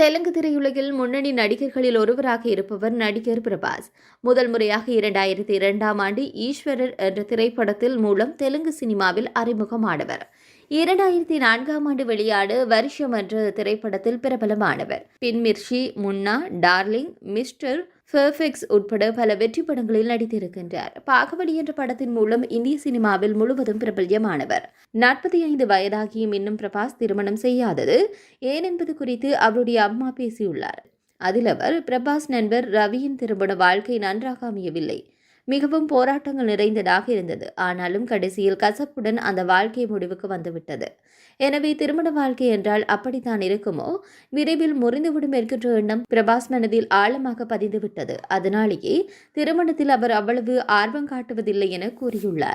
தெலுங்கு திரையுலகில் முன்னணி நடிகர்களில் ஒருவராக இருப்பவர் நடிகர் பிரபாஸ். முதல் முறையாக இரண்டாயிரத்தி இரண்டாம் ஆண்டு ஈஸ்வரர் என்ற திரைப்படத்தில் மூலம் தெலுங்கு சினிமாவில் அறிமுகமானவர். இரண்டாயிரத்தி நான்காம் ஆண்டு வெளியான வருஷம் என்ற திரைப்படத்தில் பிரபலமானவர். பின்மிர்ஷி முன்னா டார்லிங் மிஸ்டர் ஃபெர்ஃபெக்ஸ் உட்பட பல வெற்றி படங்களில் நடித்திருக்கின்றார். பாகவலி என்ற படத்தின் மூலம் இந்திய சினிமாவில் முழுவதும் பிரபல்யமானவர். நாற்பத்தி ஐந்து வயதாகியும் இன்னும் பிரபாஸ் திருமணம் செய்யாதது ஏன் என்பது குறித்து அவருடைய அம்மா பேசியுள்ளார். அதில் அவர் பிரபாஸ் நண்பர் ரவியின் திருமண வாழ்க்கை நன்றாக அமையவில்லை. மிகவும் போராட்டங்கள் நிறைந்ததாக இருந்தது. ஆனாலும் கடைசியில் கசப்புடன் அந்த வாழ்க்கை முடிவுக்கு வந்துவிட்டது. எனவே திருமண வாழ்க்கை என்றால் அப்படித்தான் இருக்குமோ? விரைவில் முறிந்துவிடும் என்கின்ற எண்ணம் பிரபாஸ் மனதில் ஆழமாக பதிந்துவிட்டது. அதனாலேயே திருமணத்தில் அவர் அவ்வளவு ஆர்வம் காட்டுவதில்லை என கூறியுள்ளார்.